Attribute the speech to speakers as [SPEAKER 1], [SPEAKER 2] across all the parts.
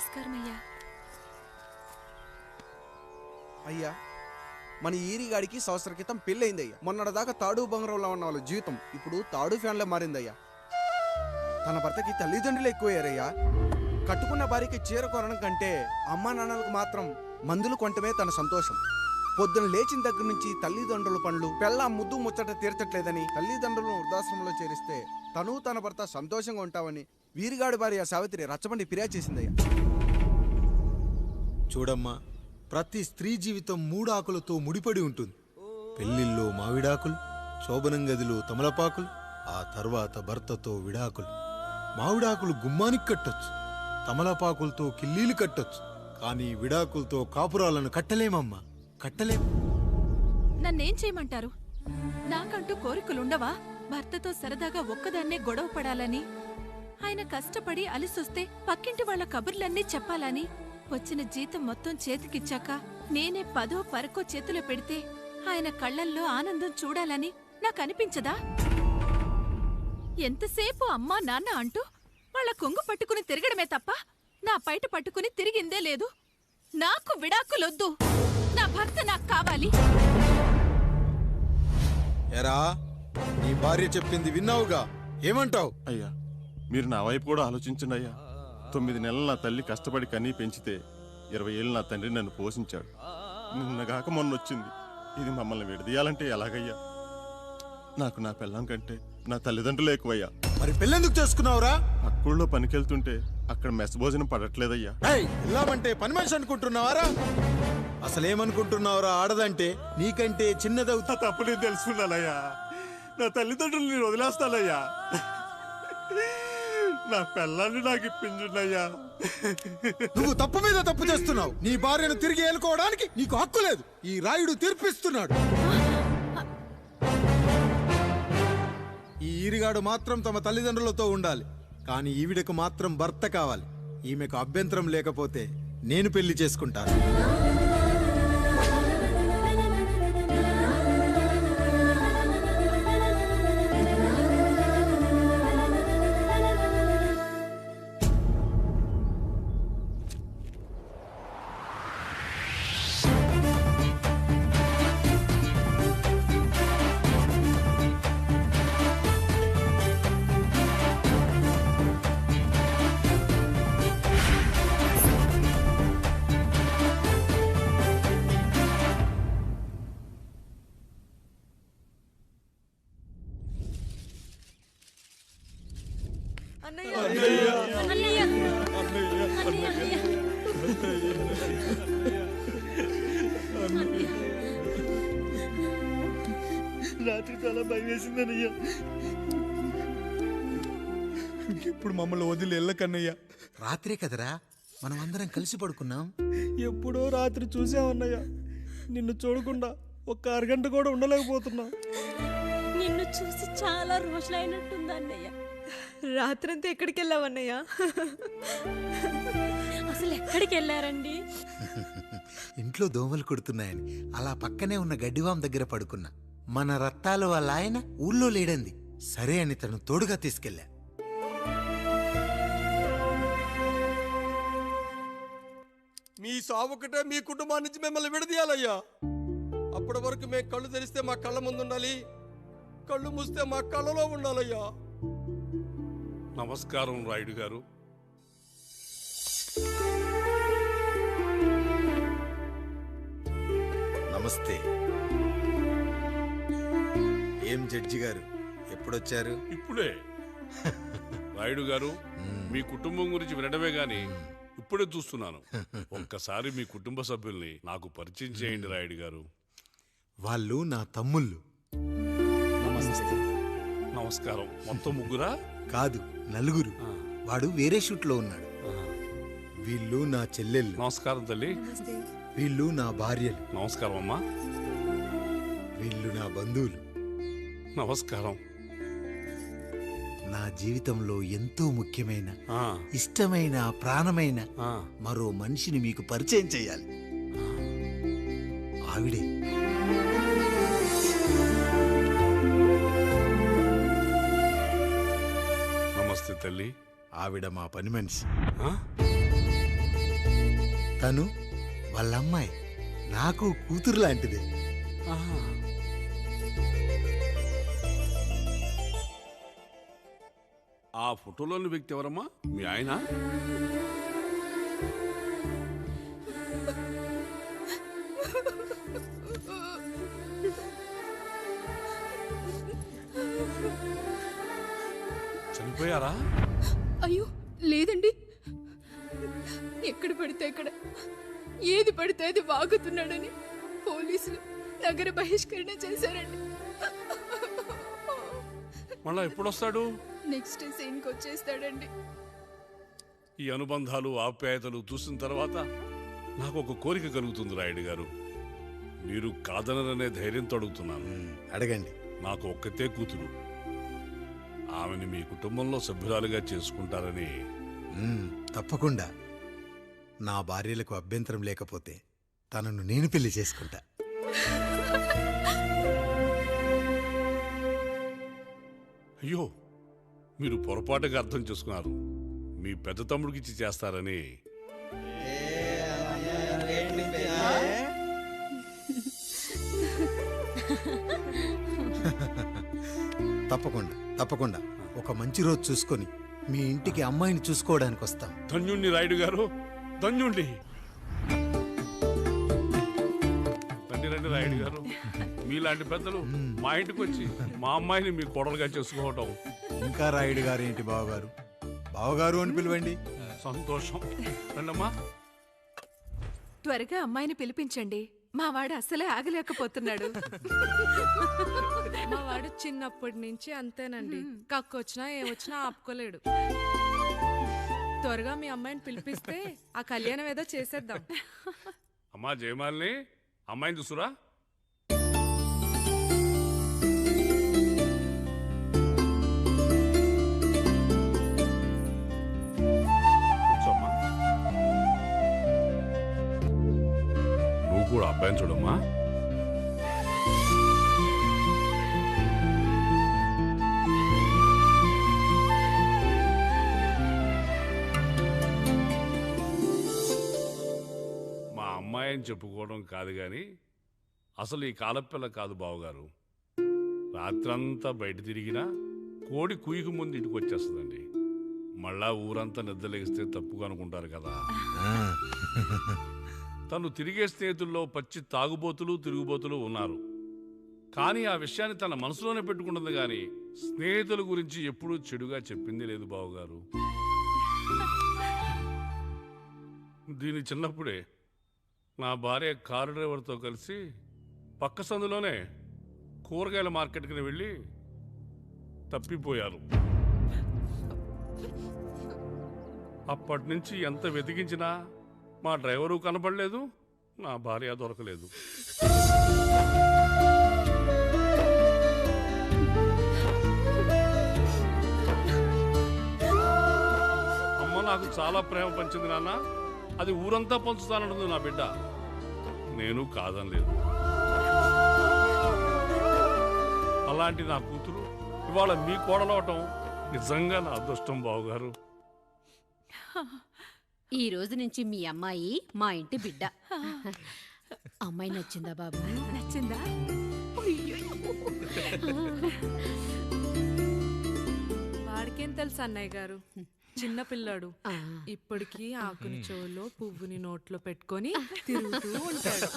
[SPEAKER 1] నమస్కారం అయ్యా.
[SPEAKER 2] అయ్యా మన ఈరిగాడికి సంవత్సర క్రితం పెళ్ళయింది అయ్యా మొన్నటిదాకా తాడు బంగారంలో ఉన్న వాళ్ళ జీవితం ఇప్పుడు తాడు ఫ్యాన్లో మారిందయ్యా. తన భర్తకి తల్లిదండ్రులు ఎక్కువయ్యారయ్యా. కట్టుకున్న భార్యకి చీర కొనడం కంటే అమ్మా నాన్నలకు మాత్రం మందులు కొనటమే తన సంతోషం. పొద్దున లేచిన దగ్గర నుంచి తల్లిదండ్రుల పనులు పెళ్ళ ముద్దు ముచ్చట తీర్చట్లేదని తల్లిదండ్రులను వృద్ధాశ్రమంలో చేరిస్తే తను తన భర్త సంతోషంగా ఉంటామని వీరిగాడి భార్య సావిత్రి రచ్చబండి ఫిర్యాదు చేసిందయ్యా.
[SPEAKER 3] చూడమ్మా ప్రతి స్త్రీ జీవితం మూడాకులతో ముడిపడి ఉంటుంది. పెళ్ళిల్లో మావిడాకులు శోభనం గదిలో తమలపాకులు ఆ తర్వాత భర్తతో విడాకులు. మావిడాకులు గుమ్మానికి కట్టొచ్చు తమలపాకులతో కిల్లీలు కట్టొచ్చు కానీ విడాకులతో కాపురాలను కట్టలేమమ్మా కట్టలేం.
[SPEAKER 1] నన్నేం చేయమంటారు? నాకంటూ కోరికలుండవా? భర్తతో సరదాగా ఒక్కదాన్నే గొడవ పడాలని? ఆయన కష్టపడి అలిసొస్తే పక్కింటి వాళ్ళ కబుర్లన్నీ చెప్పాలని? వచ్చిన జీతం మొత్తం చేతికిచ్చాక నేనే పదో పరకో చేతిలో పెడితే ఆయన కళ్ళల్లో ఆనందం చూడాలని నాకనిపించదా? ఎంతసేపు అమ్మా నాన్న అంటూ వాళ్ళ కొంగు పట్టుకుని తిరగడమే తప్ప నా పైట పట్టుకుని తిరిగిందే లేదు. నాకు విడాకులొద్దు. నా భర్త నాకు కావాలి.
[SPEAKER 3] ఎరా నీ భార్య చెప్పింది విన్నావుగా? ఏమంటావు?
[SPEAKER 4] అయ్యా మీరు నా వైపు కూడా ఆలోచించండి అయ్యా. తొమ్మిది నెలలు నా తల్లి కష్టపడి కనీ పెంచితే ఇరవై ఏళ్ళు నా తండ్రి నన్ను పోషించాడు. నిన్నగాక మొన్న వచ్చింది ఇది మమ్మల్ని విడదీయాలంటే ఎలాగయ్యా? నాకు నా పిల్లం కంటే నా తల్లిదండ్రులు ఎక్కువయ్యా.
[SPEAKER 3] మరి పెళ్ళెందుకు చేసుకున్నావురా?
[SPEAKER 4] అక్కుల్లో పనికెళ్తుంటే అక్కడ మెస్ భోజనం పడట్లేదయ్యా.
[SPEAKER 3] పని మనిషి అనుకుంటున్నావారా? అసలేమనుకుంటున్నావురా ఆడదంటే? నీకంటే చిన్నదవుతా
[SPEAKER 4] తప్పు నేను తెలుసుకున్నానయ్యా. నా తల్లిదండ్రులు నేను వదిలేస్తానయ్యా. నా పిల్లల్ని నాకు ఇప్పించున్నయ్యా
[SPEAKER 3] నువ్వు తప్పు మీద తప్పు చేస్తున్నావు. నీ భార్యను తిరిగి ఏలుకోవడానికి నీకు హక్కు లేదు. ఈ రాయుడు తీర్పిస్తున్నాడు. ఈ ఈరిగాడు మాత్రం తమ తల్లిదండ్రులతో ఉండాలి. కానీ ఈవిడకు మాత్రం భర్త కావాలి. ఈమెకు అభ్యంతరం లేకపోతే నేను పెళ్ళి చేసుకుంటాను.
[SPEAKER 4] రాత్రి చాలా భయం వేసిందనయ్యా
[SPEAKER 3] ఇప్పుడు మమ్మల్ని వదిలి వెళ్ళకన్నయ్యా. రాత్రే కదరా? మనం అందరం కలిసి పడుకున్నాం.
[SPEAKER 5] ఎప్పుడో రాత్రి చూసామన్నయ్య నిన్ను చూడకుండా ఒక్క అరగంట కూడా ఉండలేకపోతున్నా.
[SPEAKER 6] నిన్ను చూసి చాలా రోజులైనట్టుంది అన్నయ్య.
[SPEAKER 7] రాత్రంతా ఎక్కడికి వెళ్ళావన్నయ్య
[SPEAKER 6] అసలు ఎక్కడికి వెళ్ళారండి
[SPEAKER 3] ఇంట్లో దోమలు కుడుతున్నాయని. అలా పక్కనే ఉన్న గడ్డివాం దగ్గర పడుకున్నా. మన రత్తాలు వాళ్ళ ఆయన ఊళ్ళో లేడంది. సరే అని తను తోడుగా తీసుకెళ్ళా.
[SPEAKER 5] మీ సావుకటే మీ కుటుంబాన్ని నుంచి మిమ్మల్ని విడదీయాలయ్యా. అప్పటి వరకు మేము కళ్ళు తెరిస్తే మా కళ్ళ ముందు ఉండాలి కళ్ళు మూస్తే మా కళ్ళలో ఉండాలయ్యా.
[SPEAKER 8] నమస్కారం రాయుడు గారు.
[SPEAKER 3] నమస్తే. ఏం జడ్జి గారు? ఎప్పుడొచ్చారు?
[SPEAKER 8] ఇప్పుడే. రాయుడు గారు మీ కుటుంబం గురించి వినడమే గాని ఇప్పుడే చూస్తున్నాను. ఒక్కసారి మీ కుటుంబ సభ్యుల్ని నాకు పరిచయం చేయండి రాయుడు గారు.
[SPEAKER 3] వాళ్ళు నా తమ్ముళ్ళు.
[SPEAKER 8] నమస్కారం. మొత్తం ముగ్గురా?
[SPEAKER 3] కాదు నలుగురు. వాడు వేరే షూట్లో ఉన్నాడు. వీళ్ళు నా చెల్లెళ్ళు.
[SPEAKER 8] నమస్కారం తల్లి.
[SPEAKER 3] వీళ్ళు నా భార్యలు.
[SPEAKER 8] నమస్కారం అమ్మా.
[SPEAKER 3] వీళ్ళు నా బంధువులు.
[SPEAKER 8] నమస్కారం.
[SPEAKER 3] నా జీవితంలో ఎంతో ముఖ్యమైన
[SPEAKER 8] ఆ,
[SPEAKER 3] ఇష్టమైన ప్రాణమైన
[SPEAKER 8] ఆ.
[SPEAKER 3] మరో మనిషిని మీకు పరిచయం చేయాలి. ఆవిడే.
[SPEAKER 8] తల్లి
[SPEAKER 3] ఆవిడ మా పని మనిషి? తను వాళ్ళ అమ్మాయి నాకు కూతురు లాంటిదే.
[SPEAKER 8] ఆ ఫోటోలోని వ్యక్తి ఎవరమ్మా? మీ ఆయన? చనిపోయారా?
[SPEAKER 9] అయ్యో లేదండి. ఎక్కడ పడితే అక్కడ ఏది పడితే అది వాగుతున్నాడని పోలీసులు నగర బహిష్కరణ చేశారండి.
[SPEAKER 8] మళ్ళా ఎప్పుడొస్తాడు?
[SPEAKER 9] నెక్స్ట్ సీన్కి వచ్చేస్తాడండి
[SPEAKER 8] ఈ అనుబంధాలు ఆప్యాయతలు చూసిన తర్వాత నాకు ఒక కోరిక కలుగుతుంది రాయుడు గారు. మీరు కాదనరనే ధైర్యంతో అడుగుతున్నాను.
[SPEAKER 3] అడగండి.
[SPEAKER 8] నాకు ఒక్కతే కూతురు. ఆమెని మీ కుటుంబంలో సభ్యురాలుగా చేసుకుంటారని.
[SPEAKER 3] తప్పకుండా. నా భార్యలకు అభ్యంతరం లేకపోతే తనను నేను పెళ్ళి చేసుకుంటా.
[SPEAKER 8] అయ్యో మీరు పొరపాటుగా అర్థం చేసుకున్నారు. మీ పెద్ద తమ్ముడికి ఇచ్చి చేస్తారని.
[SPEAKER 3] తప్పకుండా. తప్పకుండా. ఒక మంచి రోజు చూసుకొని మీ ఇంటికి అమ్మాయిని చూసుకోవడానికి వస్తాం.
[SPEAKER 8] ధన్యుణ్ణి రాయుడు గారు. ధన్యుణ్ణి. రండి రండి రాయుడు గారు. మీలాంటి పెద్దలు మా ఇంటికి వచ్చి మా అమ్మాయిని మీ కోడలుగా చేసుకోవటం.
[SPEAKER 3] ఇంకా రాయుడు గారు ఏంటి బావగారు? బావగారు అని పిలవండి.
[SPEAKER 8] సంతోషం. రండమ్మా.
[SPEAKER 1] త్వరగా అమ్మాయిని పిలిపించండి. మా వాడు అసలే ఆగలేకపోతున్నాడు.
[SPEAKER 7] మా వాడు చిన్నప్పటి నుంచి అంతేనండి. కక్కొచ్చినా ఏమొచ్చినా ఆపుకోలేడు. త్వరగా మీ అమ్మాయిని పిలిపిస్తే ఆ కళ్యాణం ఏదో చేసేద్దాం.
[SPEAKER 8] అమ్మా జయమాలిని. అమ్మాయిని చూసురా. అబ్బాయిని చూడమ్మా. మా అమ్మాయి అని చెప్పుకోవడం కాదు కానీ అసలు ఈ కాలపిల్ల కాదు బావగారు. రాత్రంతా బయట తిరిగినా కోడి కుయ్యకు ముందు ఇంటికి వచ్చేస్తుందండి. మళ్ళా ఊరంతా నిద్రలేగిస్తే తప్పుగా అనుకుంటారు కదా. తను తిరిగే స్నేహితుల్లో పచ్చి తాగుబోతులు తిరుగుబోతులు ఉన్నారు. కానీ ఆ విషయాన్ని తన మనసులోనే పెట్టుకుంటుంది కానీ స్నేహితుల గురించి ఎప్పుడూ చెడుగా చెప్పింది లేదు బావగారు. దీని చిన్నప్పుడే నా భార్య కారు డ్రైవర్తో కలిసి పక్క సందులోనే కూరగాయల మార్కెట్కి వెళ్ళి తప్పిపోయారు. అప్పటి నుంచి ఎంత వెతికించినా మా డ్రైవరు కనపడలేదు నా భార్య దొరకలేదు. అమ్మ నాకు చాలా ప్రేమ పంచింది నాన్న. అది ఊరంతా పంచుతానంటుంది నా బిడ్డ. నేను కాదనలేదు. అలాంటి నా కూతురు ఇవాళ మీ కోడలవటం నిజంగా నా అదృష్టం బావుగారు.
[SPEAKER 6] ఈ రోజు నుంచి మీ అమ్మాయి మా ఇంటి బిడ్డ. అమ్మాయి నచ్చిందా బాబు?
[SPEAKER 1] నచ్చిందా?
[SPEAKER 7] వాడికేం తెలుసు అన్నయ్య గారు? చిన్న పిల్లాడు. ఇప్పటికీ ఆకుని చెవులో పువ్వుని నోట్లో పెట్టుకొని తిరుగుతూ ఉంటాడు.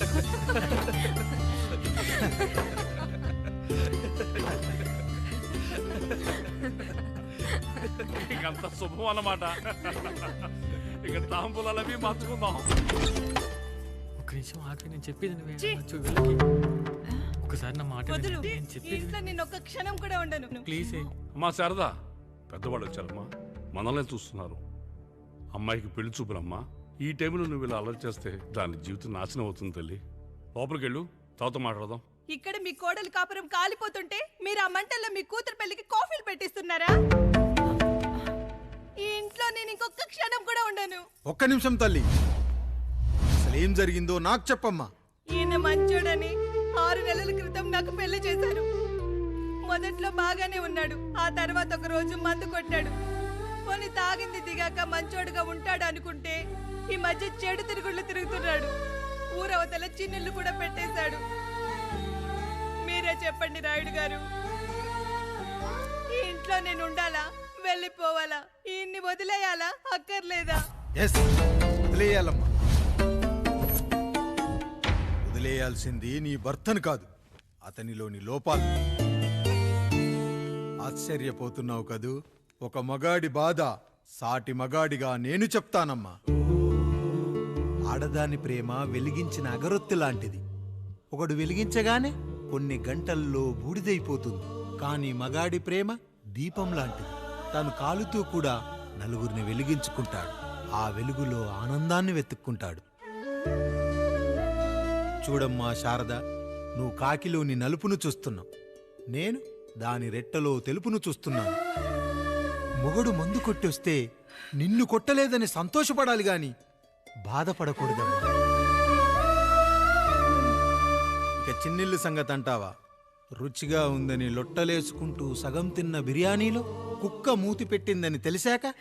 [SPEAKER 8] ఇకంత శుభం అన్నమాట. ఇక తాంబూలవి మార్చుకుందాం.
[SPEAKER 10] ఒక నిమిషం ఆగి నేను చెప్పేది నువ్వే అనొచ్చు వీళ్ళకి. ఒకసారి నా మాట విను. నేను చెప్పేది
[SPEAKER 9] నేను ఒక్క క్షణం కూడా ఉండను.
[SPEAKER 10] ప్లీజ్
[SPEAKER 8] అమ్మా శారదా పెద్దవాళ్ళు వచ్చారమ్మా. మనల్ని చూస్తున్నారు. అమ్మాయికి పెళ్ళి చూపులమ్మా. ఈ టైంలో నువ్వు ఇలా అలర్ట్ చేస్తే దాని జీవితం నాశనం అవుతుంది తల్లి. లోపలికి వెళ్ళు తర్వాత మాట్లాడదాం.
[SPEAKER 9] ఇక్కడ మీ కోడలు కాపురం కాలిపోతుంటే మీరు ఆ మంటల్లో మీ కూతురు పెళ్ళికి కాఫీలు పెట్టిస్తున్నారా? ఈ ఇంట్లో నేను ఇంకొక క్షణం కూడా ఉండను.
[SPEAKER 3] ఒక్క నిమిషం తల్లి. అసలేం జరిగిందో నాకు చెప్పమ్మా.
[SPEAKER 9] ఈయన మంచోడని ఆరు నెలల క్రితం నాకు పెళ్ళి చేశారు. మొదట్లో బాగానే ఉన్నాడు. ఆ తర్వాత ఒక రోజు మందు కొట్టాడు. పోనీ తాగింది దిగాక మంచోడుగా ఉంటాడు అనుకుంటే ఈ మధ్య చెడు తిరుగుళ్ళు తిరుగుతున్నాడు. ఊరవతల చిన్నుళ్ళు కూడా పెట్టేశాడు. మీరే చెప్పండి రాయుడు గారు. ఈ ఇంట్లో నేను ఉండాలా? వెళ్ళిపోవాలా? ఈయన్ని వదిలేయాలా? అక్కర్లేదా?
[SPEAKER 3] ఎస్ వదిలేయాలమ్మా. వదిలేయాల్సింది నీ భర్తను కాదు అతనిలోని లోపాలు. ఆశ్చర్యపోతున్నావు కదూ? ఒక మగాడి బాధ సాటి మగాడిగా నేను చెప్తానమ్మా. ఆడదాని ప్రేమ వెలిగించిన అగరొత్తి లాంటిది. ఒకడు వెలిగించగానే కొన్ని గంటల్లో బూడిదైపోతుంది. కానీ మగాడి ప్రేమ దీపం లాంటిది. తాను కాలుతూ కూడా నలుగురిని వెలిగించుకుంటాడు. ఆ వెలుగులో ఆనందాన్ని వెతుక్కుంటాడు. చూడమ్మా శారద నువ్వు కాకిలోని నలుపును చూస్తున్నావు. నేను దాని రెట్టలో తెలుపును చూస్తున్నాను. మొగడు మందు కొట్టొస్తే నిన్ను కొట్టలేదని సంతోషపడాలి గాని బాధపడకూడదమ్మా. ఇక చిన్నిల్లు సంగతి అంటావా రుచిగా ఉందని లొట్టలేసుకుంటూ సగం తిన్న బిర్యానీలో కుక్క మూతి పెట్టిందని తెలిసాక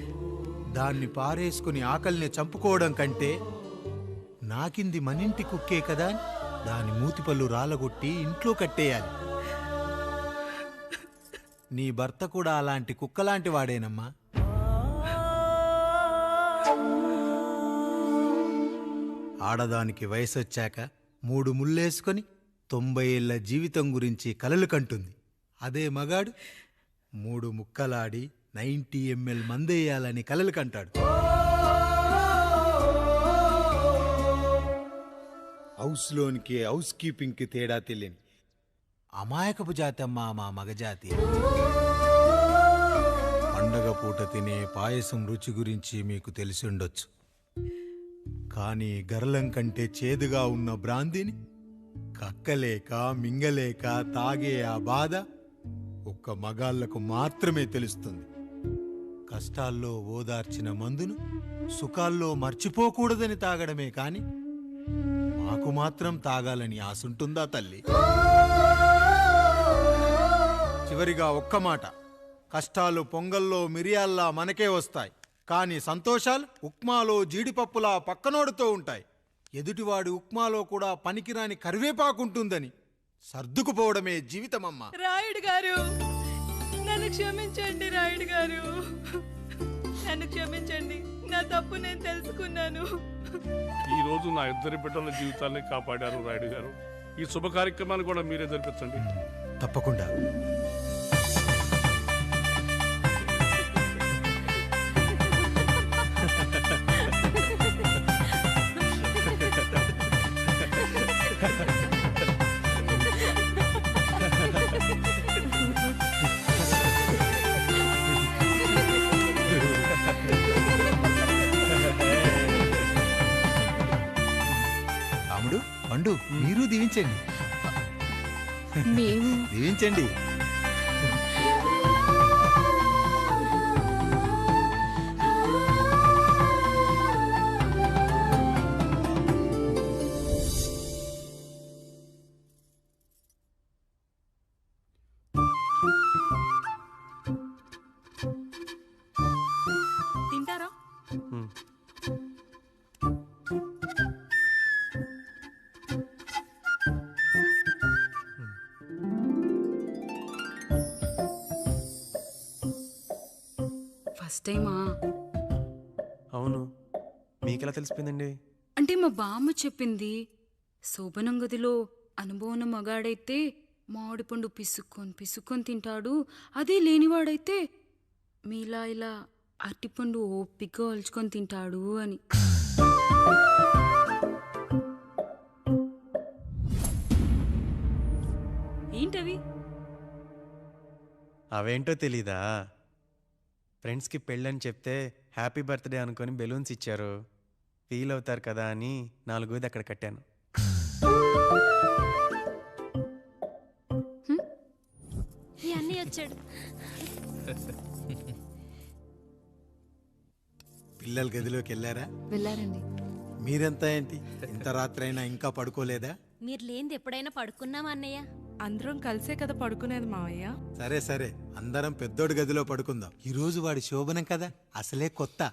[SPEAKER 3] దాన్ని పారేసుకుని ఆకలిని చంపుకోవడం కంటే నాకింది మనింటి కుక్కే కదా అని దాని మూతిపళ్ళు రాలగొట్టి ఇంట్లో కట్టేయాలి. నీ భర్త కూడా అలాంటి కుక్కలాంటి వాడేనమ్మా. ఆడదానికి వయసొచ్చాక మూడు ముళ్ళేసుకొని తొంభై ఏళ్ళ జీవితం గురించి కలలు కంటుంది. అదే మగాడు మూడు ముక్కలాడి నైంటీ ఎంఎల్ మందేయాలని కలలు కంటాడు. హౌస్లోనికి హౌస్ కీపింగ్కి తేడా తెలియని అమాయకపు జాతమ్మా మా మగజాతి. పండగ పూట తినే పాయసం రుచి గురించి మీకు తెలిసి ఉండొచ్చు. కానీ గర్లం కంటే చేదుగా ఉన్న బ్రాంతిని కక్కలేక మింగలేక తాగే ఆ బాధ ఒక్క మగాళ్ళకు మాత్రమే తెలుస్తుంది. కష్టాల్లో ఓదార్చిన మందును సుఖాల్లో మర్చిపోకూడదని తాగడమే కాని మాకు మాత్రం తాగాలని ఆసుంటుందా తల్లి? చివరిగా ఒక్క మాట. కష్టాలు పొంగల్లో మిరియాల్లా మనకే వస్తాయి. కానీ సంతోషాలు ఉప్మాలో జీడిపప్పులా పక్కనోడుతూ ఉంటాయి. ఎదుటివాడి ఉప్మాలో కూడా పనికిరాని కరివేపాకుంటుందని సర్దుకుపోవడమే జీవితమమ్మా.
[SPEAKER 9] రాయుడు గారు నన్ను క్షమించండి రాయుడు గారు. నన్ను క్షమించండి. నా తప్పు నేను తెలుసుకున్నాను.
[SPEAKER 8] ఈ రోజు నా ఇద్దరి బిడ్డల జీవితాన్ని కాపాడారు రాయుడు గారు. ఈ శుభ కార్యక్రమాన్ని కూడా మీరే జరిపించండి.
[SPEAKER 3] తప్పకుండా. దీవించండి.
[SPEAKER 6] మేము.
[SPEAKER 3] దీవించండి.
[SPEAKER 10] మీకెలా తెలిసిపోయిందండి?
[SPEAKER 11] అంటే మా బామ్మ చెప్పింది శోభనం గదిలో అనుభవం మగాడైతే మామిడి పండు పిసుక్కొని పిసుక్కొని తింటాడు అదే లేనివాడైతే మీలా ఇలా అరటిపండు ఓపిగ్గా ఒలుచుకొని తింటాడు అని. ఏంటవి?
[SPEAKER 10] అవేంటో తెలీదా? ఫ్రెండ్స్కి పెళ్ళని చెప్తే హ్యాపీ బర్త్డే అనుకొని బెలూన్స్ ఇచ్చారు. ఫీల్ అవుతారు కదా అని నాలుగోది అక్కడ కట్టాను.
[SPEAKER 1] ఈ వచ్చాడు.
[SPEAKER 3] పిల్లల గదిలోకి వెళ్ళారా?
[SPEAKER 11] వెళ్ళారండి.
[SPEAKER 3] మీరెంత ఏంటి? ఇంత రాత్రైనా ఇంకా పడుకోలేదా?
[SPEAKER 1] మీరు లేనిది ఎప్పుడైనా పడుకున్నామా అన్నయ్య?
[SPEAKER 7] అందరం కలిసే కదా పడుకునేది మావయ్య.
[SPEAKER 3] సరే సరే. అందరం పెద్దోడి గదిలో పడుకుందాం. ఈ రోజు వాడి శోభనం కదా? అసలే కొత్త.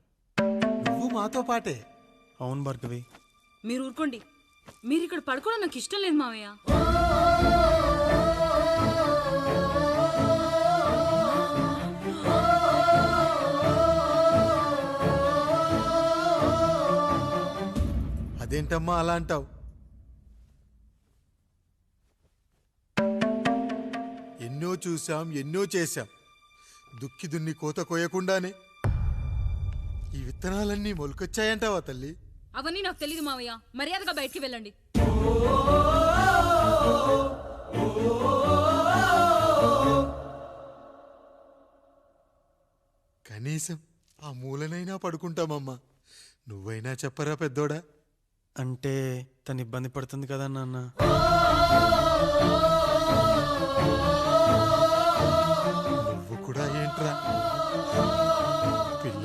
[SPEAKER 3] నువ్వు మాతో పాటే.
[SPEAKER 10] అవును భార్గవి.
[SPEAKER 11] మీరు ఊరుకోండి. మీరు ఇక్కడ పడుకోవడం నాకు ఇష్టం లేదు మావయ్య.
[SPEAKER 3] అదేంటమ్మా అలా అంటావు? ఎన్నో చూశాం ఎన్నో చేశాం. దుక్కి దున్ని కోత కోయకుండానే విత్తనాలన్నీ మొలకొచ్చాయంటావా తల్లి?
[SPEAKER 11] అవన్నీ నాకు తెలియదు మావయ్య. మర్యాదగా బయటికి వెళ్ళండి.
[SPEAKER 3] కనీసం ఆ మూలనైనా పడుకుంటామమ్మా. నువ్వైనా చెప్పరా పెద్దోడా?
[SPEAKER 10] అంటే తను ఇబ్బంది పడుతుంది కదా నాన్న.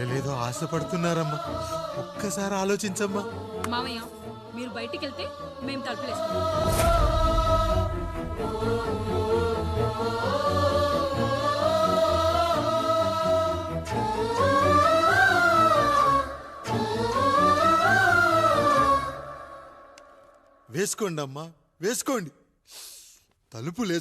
[SPEAKER 3] పిల్లలేదో ఆశపడుతున్నారమ్మా. ఒక్కసారి ఆలోచించమ్మా.
[SPEAKER 11] మావయ్య మీరు బయటికి వెళ్తే మేము తలుపులేస్తాం
[SPEAKER 3] వేసుకోండి అమ్మా వేసుకోండి. తలుపులు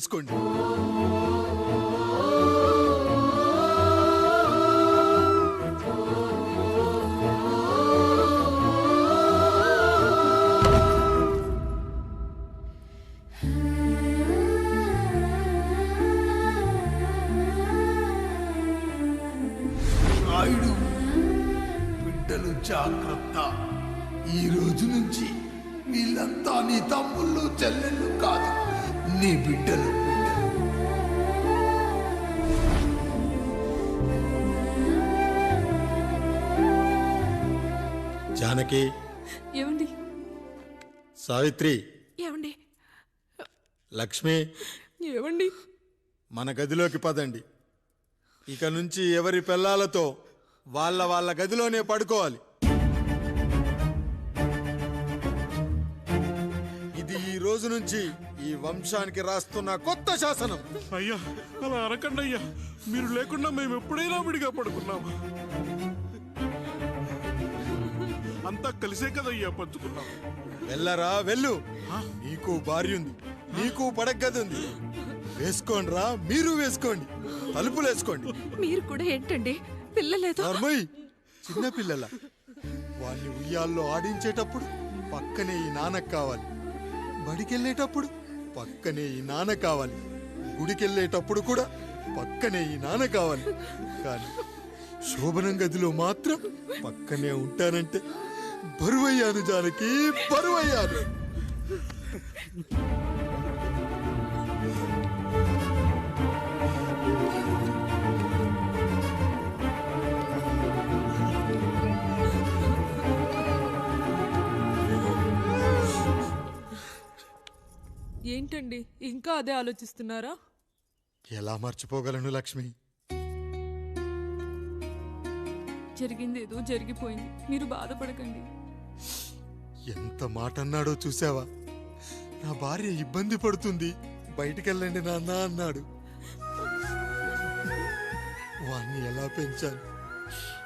[SPEAKER 3] జానకి
[SPEAKER 1] ఏమండి?
[SPEAKER 3] సావిత్రి.
[SPEAKER 1] ఏమండి?
[SPEAKER 3] లక్ష్మి.
[SPEAKER 1] ఏమండి?
[SPEAKER 3] మన గదిలోకి పదండి. ఇక నుంచి ఎవరి పిల్లలతో వాళ్ళ వాళ్ళ గదిలోనే పడుకోవాలి. ఇది ఈ రోజు నుంచి ఈ వంశానికి రాస్తున్న కొత్త శాసనం.
[SPEAKER 4] అయ్యా అలా అనకండి అయ్యా. మీరు లేకుండా మేము ఎప్పుడైనా విడిగా పడుకున్నాము అంతా కలిసే కదయ్యా పంచుకున్నాం.
[SPEAKER 3] వెళ్ళరా వెళ్ళు. నీకు భార్య ఉంది నీకు పడగది ఉంది వేసుకోండి రా మీరు వేసుకోండి తలుపులు వేసుకోండి
[SPEAKER 1] మీరు కూడా ఏంటండి? పిల్లలేదు?
[SPEAKER 3] చిన్న పిల్లల? వాళ్ళని ఉయ్యాల్లో ఆడించేటప్పుడు పక్కనే ఈ నాన్న కావాలి. బడికెళ్ళేటప్పుడు పక్కనే ఈ నాన్న కావాలి. గుడికెళ్ళేటప్పుడు కూడా పక్కనే ఈ నాన్న కావాలి. కానీ శోభనం గదిలో మాత్రం పక్కనే ఉంటానంటే బరువయ్యాను జానకి బరువయ్యాను.
[SPEAKER 7] ఏంటండి ఇంకా అదే ఆలోచిస్తున్నారా?
[SPEAKER 3] ఎలా మర్చిపోగలను లక్ష్మి?
[SPEAKER 11] జరిగింది ఏదో జరిగిపోయింది. మీరు బాధపడకండి.
[SPEAKER 3] ఎంత మాట అన్నాడో చూసావా? నా భార్య ఇబ్బంది పడుతుంది. బయటికెళ్ళండి నాన్న అన్నాడు. వాణ్ణి ఎలా పెంచాను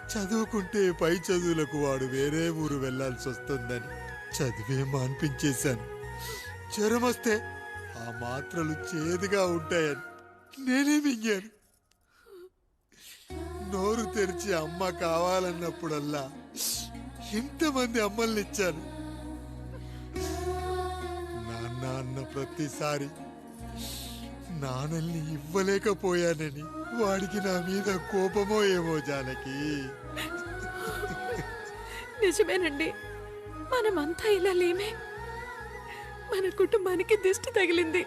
[SPEAKER 3] చదువుకుంటే పై చదువులకు వాడు వేరే ఊరు వెళ్ళాల్సి వస్తుందని చదివే మాన్పించేశాను. జ్వరం వస్తే ఆ మాత్రలు చేదుగా ఉంటాయని నేనే మింగాను. నోరు తెరిచి అమ్మ కావాలన్నప్పుడల్లా ఎంతమంది అమ్మల్ని ఇచ్చాను. నాన్న అన్న ప్రతిసారి నాన్నల్ని ఇవ్వలేకపోయానని వాడికి నా మీద కోపమో ఏమో జానకి.
[SPEAKER 1] నిజమేనండి. మనమంతా ఇలా లేమే. మన కుటుంబానికి దిష్టి తగిలింది.